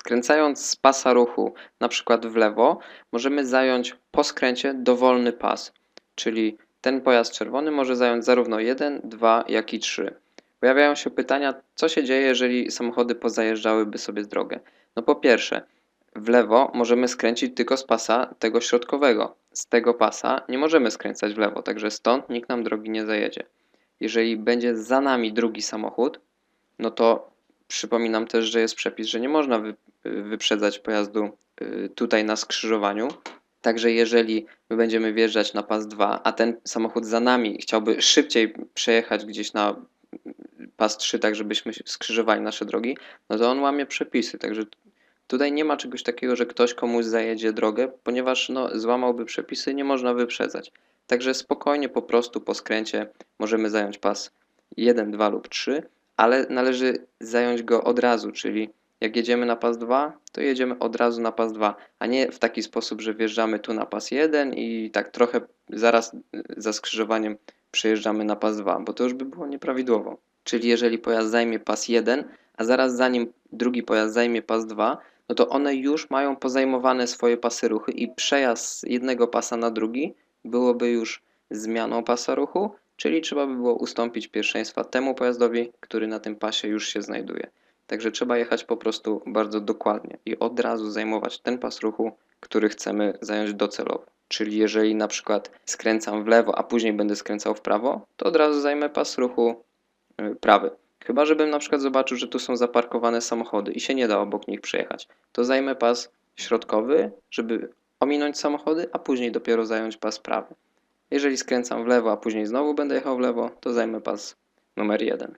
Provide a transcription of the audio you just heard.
Skręcając z pasa ruchu, na przykład w lewo, możemy zająć po skręcie dowolny pas, czyli ten pojazd czerwony może zająć zarówno 1, 2, jak i 3. Pojawiają się pytania, co się dzieje, jeżeli samochody pozajeżdżałyby sobie z drogę. No po pierwsze, w lewo możemy skręcić tylko z pasa tego środkowego. Z tego pasa nie możemy skręcać w lewo, także stąd nikt nam drogi nie zajedzie. Jeżeli będzie za nami drugi samochód, no to przypominam też, że jest przepis, że nie można wy, wyprzedzać pojazdu y, tutaj na skrzyżowaniu. Także jeżeli my będziemy wjeżdżać na pas 2, a ten samochód za nami chciałby szybciej przejechać gdzieś na pas 3, tak żebyśmy skrzyżowali nasze drogi, no to on łamie przepisy. Także tutaj nie ma czegoś takiego, że ktoś komuś zajedzie drogę, ponieważ no, złamałby przepisy, nie można wyprzedzać. Także spokojnie po prostu po skręcie możemy zająć pas 1, 2 lub 3, ale należy zająć go od razu, czyli jak jedziemy na pas 2, to jedziemy od razu na pas 2, a nie w taki sposób, że wjeżdżamy tu na pas 1 i tak trochę zaraz za skrzyżowaniem przejeżdżamy na pas 2, bo to już by było nieprawidłowo. Czyli jeżeli pojazd zajmie pas 1, a zaraz za nim drugi pojazd zajmie pas 2, no to one już mają pozajmowane swoje pasy ruchy i przejazd z jednego pasa na drugi byłoby już zmianą pasa ruchu, czyli trzeba by było ustąpić pierwszeństwa temu pojazdowi, który na tym pasie już się znajduje. Także trzeba jechać po prostu bardzo dokładnie i od razu zajmować ten pas ruchu, który chcemy zająć docelowo. Czyli jeżeli na przykład skręcam w lewo, a później będę skręcał w prawo, to od razu zajmę pas ruchu y, prawy. Chyba, żebym na przykład zobaczył, że tu są zaparkowane samochody i się nie da obok nich przejechać, to zajmę pas środkowy, żeby ominąć samochody, a później dopiero zająć pas prawy. Jeżeli skręcam w lewo, a później znowu będę jechał w lewo, to zajmę pas numer 1.